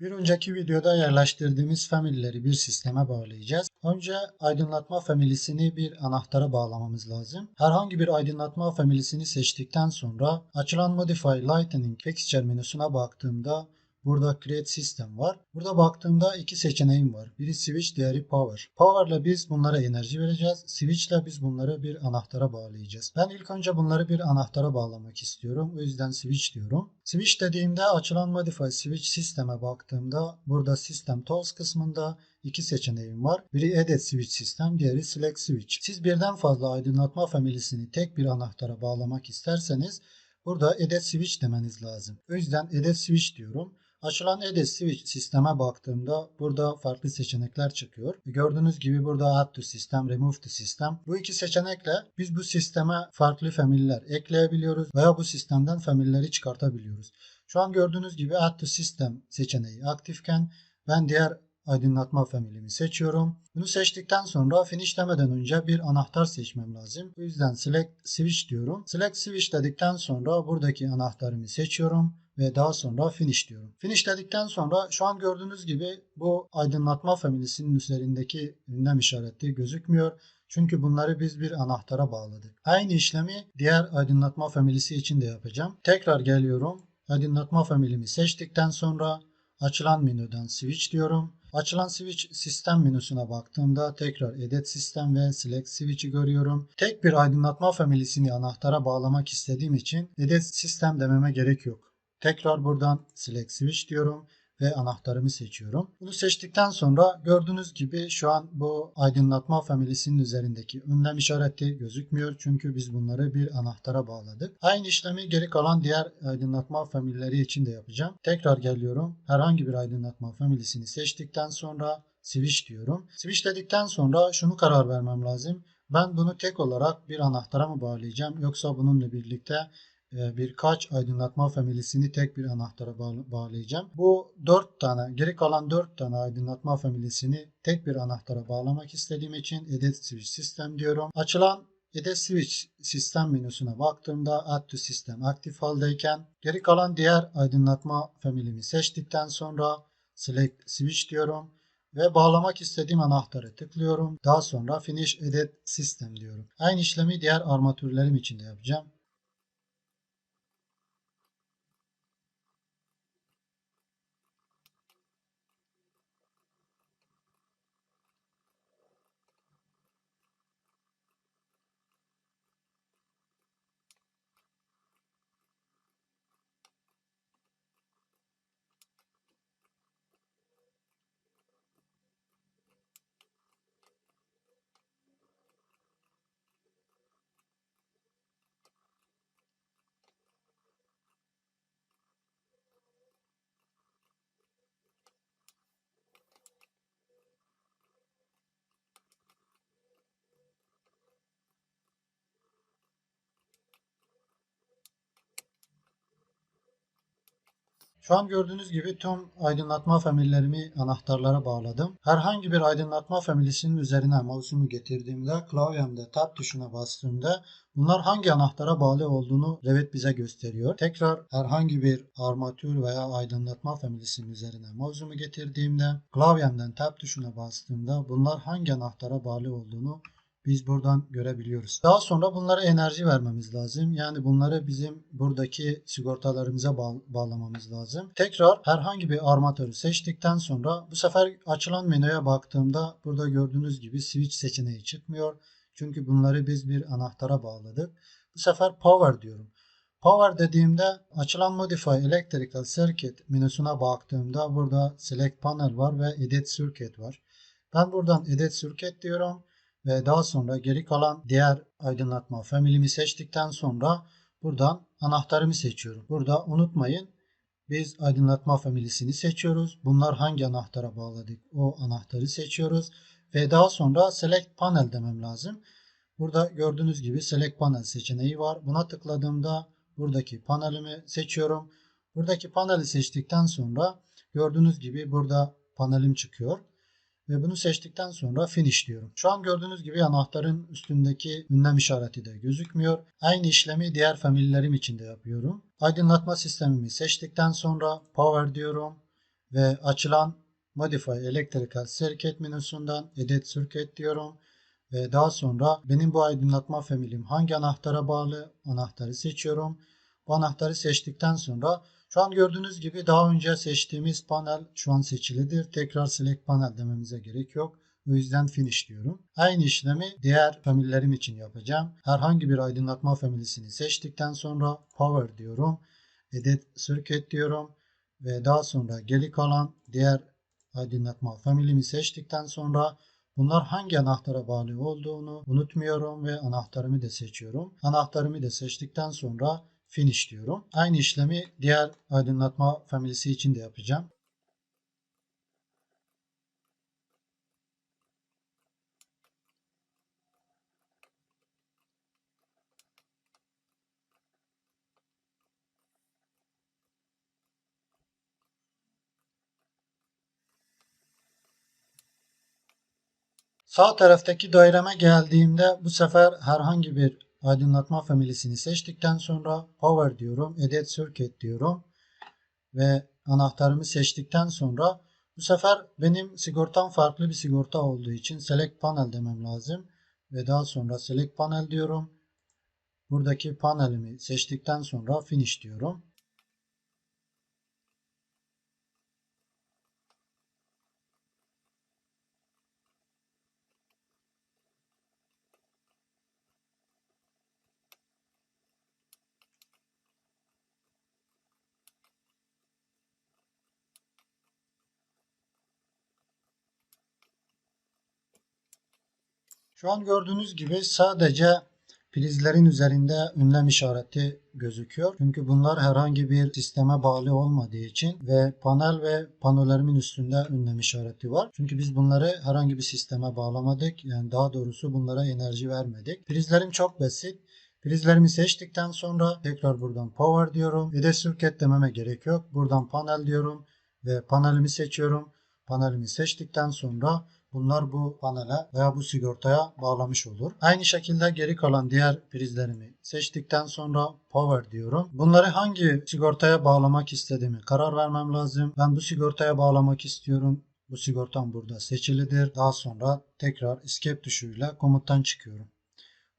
Bir önceki videoda yerleştirdiğimiz family'leri bir sisteme bağlayacağız. Önce aydınlatma family'sini bir anahtara bağlamamız lazım. Herhangi bir aydınlatma family'sini seçtikten sonra açılan Modify Lightning Fixture menüsüne baktığımda Burada Create System var. Burada baktığımda iki seçeneğim var. Biri Switch, diğeri Power. Power ile biz bunlara enerji vereceğiz. Switch ile biz bunları bir anahtara bağlayacağız. Ben ilk önce bunları bir anahtara bağlamak istiyorum. O yüzden Switch diyorum. Switch dediğimde açılan Modify Switch System'e baktığımda burada System Tools kısmında iki seçeneğim var. Biri Edit Switch System, diğeri Select Switch. Siz birden fazla aydınlatma family'sini tek bir anahtara bağlamak isterseniz burada Edit Switch demeniz lazım. O yüzden Edit Switch diyorum. Açılan Edit Switch sisteme baktığımda burada farklı seçenekler çıkıyor. Gördüğünüz gibi burada Add to System, Remove to System. Bu iki seçenekle biz bu sisteme farklı family'ler ekleyebiliyoruz veya bu sistemden family'leri çıkartabiliyoruz. Şu an gördüğünüz gibi Add to System seçeneği aktifken ben diğer aydınlatma family'mi seçiyorum. Bunu seçtikten sonra finish demeden önce bir anahtar seçmem lazım. Bu yüzden select switch diyorum. Select switch dedikten sonra buradaki anahtarımı seçiyorum ve daha sonra finish diyorum. Finish dedikten sonra şu an gördüğünüz gibi bu aydınlatma family'sinin üzerindeki ünlem işareti gözükmüyor. Çünkü bunları biz bir anahtara bağladık. Aynı işlemi diğer aydınlatma family'si için de yapacağım. Tekrar geliyorum. Aydınlatma family'mi seçtikten sonra açılan menüden switch diyorum. Açılan switch sistem menüsüne baktığımda tekrar edit sistem ve select switch'i görüyorum. Tek bir aydınlatma family'sini anahtara bağlamak istediğim için edit sistem dememe gerek yok. Tekrar buradan select switch diyorum ve anahtarımı seçiyorum. Bunu seçtikten sonra gördüğünüz gibi şu an bu aydınlatma family'sinin üzerindeki ünlem işareti gözükmüyor. Çünkü biz bunları bir anahtara bağladık. Aynı işlemi geri kalan diğer aydınlatma family'leri için de yapacağım. Tekrar geliyorum. Herhangi bir aydınlatma family'sini seçtikten sonra switch diyorum. Switch dedikten sonra şunu karar vermem lazım. Ben bunu tek olarak bir anahtara mı bağlayacağım yoksa bununla birlikte birkaç aydınlatma family'sini tek bir anahtara bağlayacağım. Bu 4 tane, geri kalan 4 tane aydınlatma family'sini tek bir anahtara bağlamak istediğim için Edit Switch System diyorum. Açılan Edit Switch sistem menüsüne baktığımda Add to System aktif haldeyken geri kalan diğer aydınlatma family'mi seçtikten sonra Select Switch diyorum ve bağlamak istediğim anahtarı tıklıyorum. Daha sonra Finish Edit System diyorum. Aynı işlemi diğer armatürlerim için de yapacağım. Şu an gördüğünüz gibi tüm aydınlatma famillerimi anahtarlara bağladım. Herhangi bir aydınlatma family'sinin üzerine mouse'umu getirdiğimde klavyemde tab tuşuna bastığımda bunlar hangi anahtara bağlı olduğunu Revit bize gösteriyor. Tekrar herhangi bir armatür veya aydınlatma family'sinin üzerine mouse'umu getirdiğimde klavyemden tab tuşuna bastığımda bunlar hangi anahtara bağlı olduğunu biz buradan görebiliyoruz. Daha sonra bunlara enerji vermemiz lazım. Yani bunları bizim buradaki sigortalarımıza bağlamamız lazım. Tekrar herhangi bir armatörü seçtikten sonra bu sefer açılan menüye baktığımda burada gördüğünüz gibi switch seçeneği çıkmıyor. Çünkü bunları biz bir anahtara bağladık. Bu sefer power diyorum. Power dediğimde açılan Modify Electrical Circuit menüsüne baktığımda burada Select Panel var ve Edit Circuit var. Ben buradan Edit Circuit diyorum ve daha sonra geri kalan diğer aydınlatma family'mi seçtikten sonra buradan anahtarımı seçiyorum. Burada unutmayın biz aydınlatma family'sini seçiyoruz. Bunlar hangi anahtara bağladık o anahtarı seçiyoruz. Ve daha sonra select panel demem lazım. Burada gördüğünüz gibi select panel seçeneği var. Buna tıkladığımda buradaki panelimi seçiyorum. Buradaki paneli seçtikten sonra gördüğünüz gibi burada panelim çıkıyor. Ve bunu seçtikten sonra finish diyorum. Şu an gördüğünüz gibi anahtarın üstündeki ünlem işareti de gözükmüyor. Aynı işlemi diğer familylerim için de yapıyorum. Aydınlatma sistemimi seçtikten sonra power diyorum. ve açılan Modify Electrical Circuit menüsünden Edit Circuit diyorum. Ve daha sonra benim bu aydınlatma family'm hangi anahtara bağlı anahtarı seçiyorum. Bu anahtarı seçtikten sonra şu an gördüğünüz gibi daha önce seçtiğimiz panel şu an seçilidir. Tekrar select panel dememize gerek yok. O yüzden finish diyorum. Aynı işlemi diğer famillerim için yapacağım. Herhangi bir aydınlatma family'sini seçtikten sonra power diyorum. Edit circuit diyorum. Ve daha sonra geri kalan diğer aydınlatma family'mi seçtikten sonra Bunlar hangi anahtara bağlı olduğunu unutmuyorum ve anahtarımı da seçiyorum. Anahtarımı da seçtikten sonra finish diyorum. Aynı işlemi diğer aydınlatma family'si için de yapacağım. Sağ taraftaki daireme geldiğimde bu sefer herhangi bir aydınlatma family'sini seçtikten sonra power diyorum, edit circuit diyorum ve anahtarımı seçtikten sonra bu sefer benim sigortam farklı bir sigorta olduğu için select panel demem lazım ve daha sonra select panel diyorum. Buradaki panelimi seçtikten sonra finish diyorum. Şu an gördüğünüz gibi sadece prizlerin üzerinde ünlem işareti gözüküyor. Çünkü bunlar herhangi bir sisteme bağlı olmadığı için ve panel ve panolerimin üstünde ünlem işareti var. Çünkü biz bunları herhangi bir sisteme bağlamadık. Yani daha doğrusu bunlara enerji vermedik. Prizlerim çok basit. Prizlerimi seçtikten sonra tekrar buradan power diyorum. Bir de circuit dememe gerek yok. Buradan panel diyorum ve panelimi seçiyorum. Panelimi seçtikten sonra Bunlar bu panele veya bu sigortaya bağlamış olur. Aynı şekilde geri kalan diğer prizlerimi seçtikten sonra power diyorum. Bunları hangi sigortaya bağlamak istediğimi karar vermem lazım. Ben bu sigortaya bağlamak istiyorum. Bu sigortam burada seçilidir. Daha sonra tekrar escape tuşuyla komuttan çıkıyorum.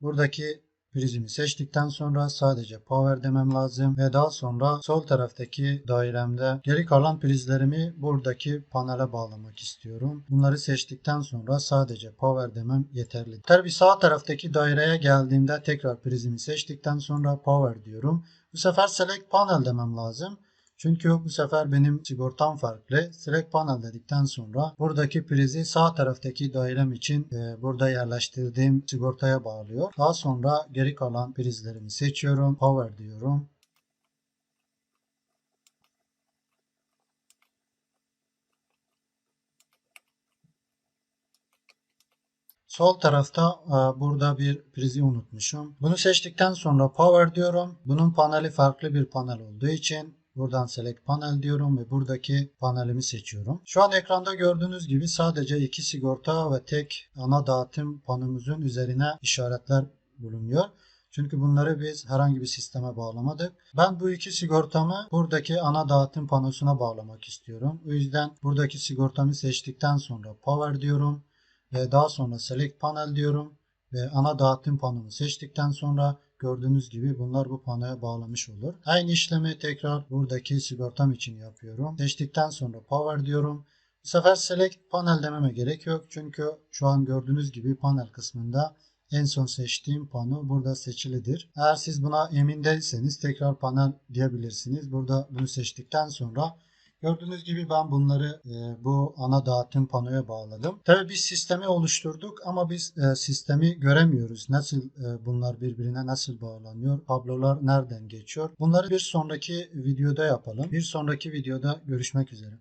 Buradaki prizimi seçtikten sonra sadece power demem lazım ve daha sonra sol taraftaki dairemde geri kalan prizlerimi buradaki panele bağlamak istiyorum. Bunları seçtikten sonra sadece power demem yeterli. Tabi sağ taraftaki daireye geldiğimde tekrar prizimi seçtikten sonra power diyorum. Bu sefer select panel demem lazım. Çünkü bu sefer benim sigortam farklı. Select panel dedikten sonra buradaki prizi sağ taraftaki dairem için e, burada yerleştirdiğim sigortaya bağlıyor. Daha sonra geri kalan prizlerimi seçiyorum. Power diyorum. Sol tarafta e, burada bir prizi unutmuşum. Bunu seçtikten sonra power diyorum. Bunun paneli farklı bir panel olduğu için Buradan Select Panel diyorum ve buradaki panelimi seçiyorum. Şu an ekranda gördüğünüz gibi sadece iki sigorta ve tek ana dağıtım panomuzun üzerine işaretler bulunuyor. Çünkü bunları biz herhangi bir sisteme bağlamadık. Ben bu iki sigortamı buradaki ana dağıtım panosuna bağlamak istiyorum. O yüzden buradaki sigortamı seçtikten sonra Power diyorum ve daha sonra Select Panel diyorum ve ana dağıtım panomu seçtikten sonra Gördüğünüz gibi bunlar bu panoya bağlamış olur. Aynı işlemi tekrar buradaki sigortam için yapıyorum. Seçtikten sonra power diyorum. Bu sefer select panel dememe gerek yok. Çünkü şu an gördüğünüz gibi panel kısmında en son seçtiğim pano burada seçilidir. Eğer siz buna emin değilseniz tekrar panel diyebilirsiniz. Burada bunu seçtikten sonra Gördüğünüz gibi ben bunları e, bu ana dağıtım panoya bağladım. Tabi biz sistemi oluşturduk ama biz e, sistemi göremiyoruz. Nasıl e, bunlar birbirine nasıl bağlanıyor? Kablolar nereden geçiyor? Bunları bir sonraki videoda yapalım. Bir sonraki videoda görüşmek üzere.